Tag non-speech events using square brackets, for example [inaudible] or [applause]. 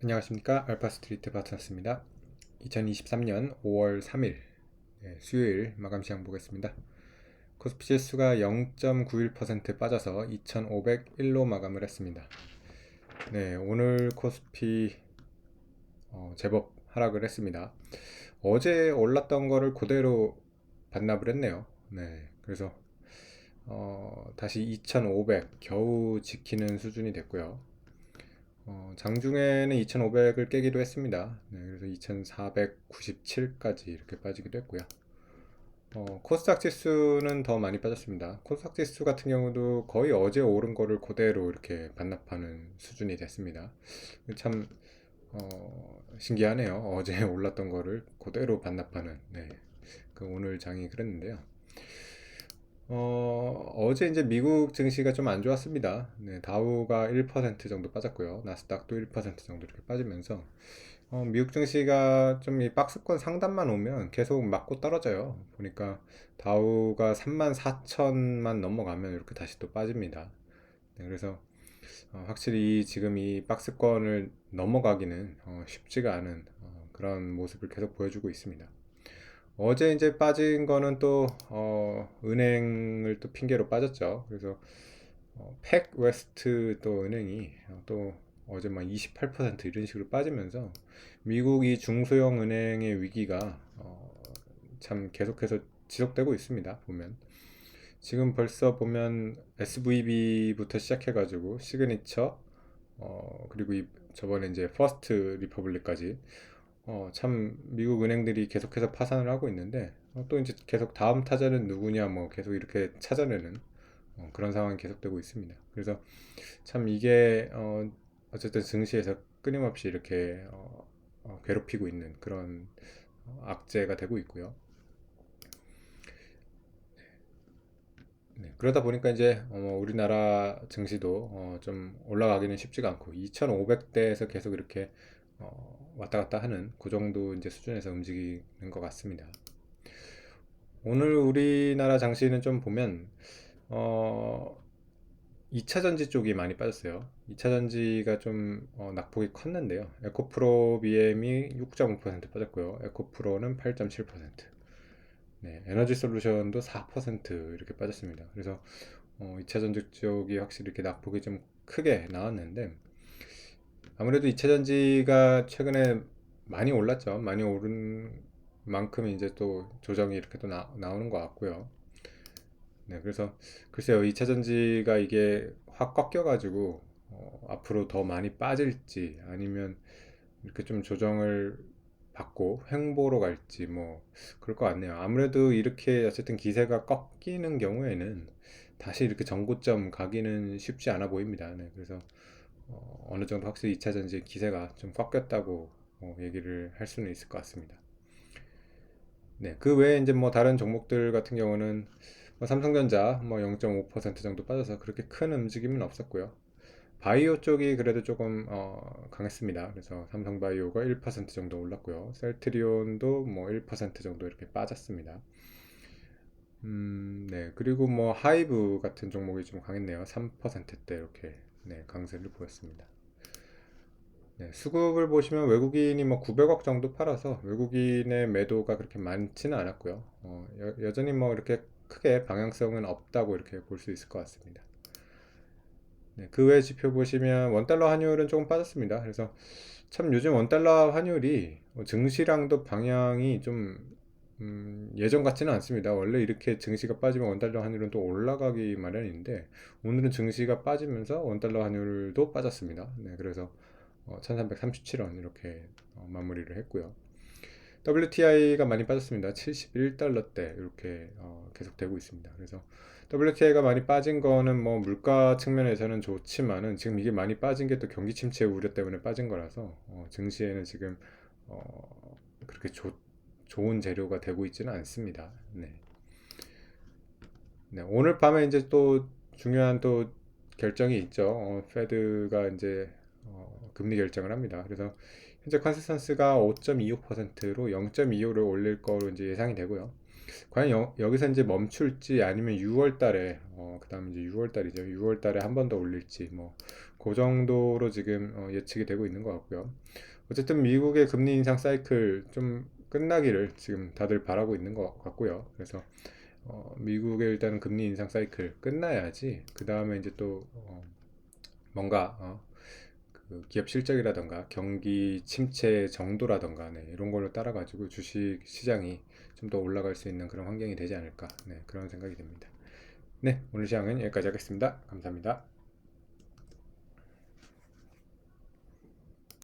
안녕하십니까. 알파스트리트 바트너스입니다. 2023년 5월 3일 네, 수요일 마감 시장 보겠습니다. 코스피 지수가 0.91% 빠져서 2501로 마감을 했습니다. 네 오늘 코스피 어, 제법 하락을 했습니다. 어제 올랐던 거를 그대로 반납을 했네요. 네 그래서 어, 다시 2500 겨우 지키는 수준이 됐고요 어, 장중에는 2500을 깨기도 했습니다. 네, 그래서 2497까지 이렇게 빠지기도 했고요. 어, 코스닥 지수는 더 많이 빠졌습니다. 코스닥 지수 같은 경우도 거의 어제 오른 거를 그대로 이렇게 반납하는 수준이 됐습니다. 참 어, 신기하네요. 어제 [laughs] 올랐던 거를 그대로 반납하는 네, 그 오늘 장이 그랬는데요. 어, 어제 이제 미국 증시가 좀 안 좋았습니다. 네, 다우가 1% 정도 빠졌고요. 나스닥도 1% 정도 이렇게 빠지면서 어, 미국 증시가 좀 이 박스권 상단만 오면 계속 맞고 떨어져요. 보니까 다우가 34,000만 넘어가면 이렇게 다시 또 빠집니다. 네, 그래서 어, 확실히 지금 이 박스권을 넘어가기는 어, 쉽지가 않은 어, 그런 모습을 계속 보여주고 있습니다. 어제 이제 빠진 거는 또 어, 은행을 또 핑계로 빠졌죠. 그래서 어, 팩 웨스트 또 은행이 또 어제 막 28% 이런 식으로 빠지면서 미국 이 중소형 은행의 위기가 어, 참 계속해서 지속되고 있습니다. 보면 지금 벌써 보면 SVB부터 시작해가지고 시그니처 어, 그리고 이, 저번에 이제 퍼스트 리퍼블릭까지 어, 참 미국 은행들이 계속해서 파산을 하고 있는데 어, 또 이제 계속 다음 타자는 누구냐 뭐 계속 이렇게 찾아내는 어, 그런 상황이 계속되고 있습니다. 그래서 참 이게 어, 어쨌든 증시에서 끊임없이 이렇게 어, 어, 괴롭히고 있는 그런 어, 악재가 되고 있고요. 네, 그러다 보니까 이제 어, 뭐 우리나라 증시도 어, 좀 올라가기는 쉽지가 않고 2,500대에서 계속 이렇게 어, 왔다 갔다 하는 그 정도 이제 수준에서 움직이는 것 같습니다. 오늘 우리나라 장시는 좀 보면 어, 2차 전지 쪽이 많이 빠졌어요. 2차 전지가 좀 어, 낙폭이 컸는데요. 에코프로 BM이 6.5% 빠졌고요. 에코프로는 8.7%. 네, 에너지 솔루션도 4% 이렇게 빠졌습니다. 그래서 어, 2차 전지 쪽이 확실히 이렇게 낙폭이 좀 크게 나왔는데 아무래도 2차 전지가 최근에 많이 올랐죠. 많이 오른 만큼 이제 또 조정이 이렇게 또 나, 나오는 것 같고요. 네, 그래서 글쎄요, 2차 전지가 이게 확 꺾여가지고 어, 앞으로 더 많이 빠질지 아니면 이렇게 좀 조정을 받고 횡보로 갈지 뭐 그럴 것 같네요. 아무래도 이렇게 어쨌든 기세가 꺾이는 경우에는 다시 이렇게 전고점 가기는 쉽지 않아 보입니다. 네, 그래서 어, 느 정도 확실히 2차 전지 기세가 좀 꺾였다고 어, 얘기를 할 수는 있을 것 같습니다. 네, 그 외에 이제 뭐 다른 종목들 같은 경우는 뭐 삼성전자 뭐 0.5% 정도 빠져서 그렇게 큰 움직임은 없었고요. 바이오 쪽이 그래도 조금 어, 강했습니다. 그래서 삼성바이오가 1% 정도 올랐고요. 셀트리온도 뭐 1% 정도 이렇게 빠졌습니다. 음, 네. 그리고 뭐 하이브 같은 종목이 좀 강했네요. 3%대 이렇게 네, 강세를 보였습니다. 네, 수급을 보시면 외국인이 뭐 900억 정도 팔아서 외국인의 매도가 그렇게 많지는 않았고요. 어, 여, 전히뭐 이렇게 크게 방향성은 없다고 이렇게 볼 수 있을 것 같습니다. 네, 그 외 지표 보시면 원달러 환율은 조금 빠졌습니다. 그래서 참 요즘 원달러 환율이 뭐 증시랑도 방향이 좀 음, 예전 같지는 않습니다. 원래 이렇게 증시가 빠지면 원달러 환율은 또 올라가기 마련인데 오늘은 증시가 빠지면서 원달러 환율도 빠졌습니다. 네, 그래서 어, 1337원 이렇게 어, 마무리를 했고요. WTI가 많이 빠졌습니다. 71달러대 이렇게 어, 계속 되고 있습니다. 그래서 WTI가 많이 빠진 거는 뭐 물가 측면에서는 좋지만은 지금 이게 많이 빠진 게 또 경기 침체 우려 때문에 빠진 거라서 어, 증시에는 지금 어, 그렇게 좋 좋은 재료가 되고 있지는 않습니다. 네. 네, 오늘 밤에 이제 또 중요한 또 결정이 있죠. 어, 페드가 이제 어, 금리 결정을 합니다. 그래서 현재 컨센서스가 5.25%로 0.25를 올릴 거로 이제 예상이 되고요. 과연 여, 여기서 이제 멈출지 아니면 6월 달에 어, 그다음 이제 6월 달이죠. 6월 달에 한 번 더 올릴지 뭐 그 정도로 지금 어, 예측이 되고 있는 것 같고요. 어쨌든 미국의 금리 인상 사이클 좀 끝나기를 지금 다들 바라고 있는 것 같고요. 그래서 어, 미국의 일단은 금리 인상 사이클 끝나야지 그 다음에 이제 또 어, 뭔가 어, 그 기업 실적이라던가 경기 침체 정도라던가 네, 이런 걸로 따라 가지고 주식 시장이 좀 더 올라갈 수 있는 그런 환경이 되지 않을까 네, 그런 생각이 듭니다. 네, 오늘 시장은 여기까지 하겠습니다. 감사합니다.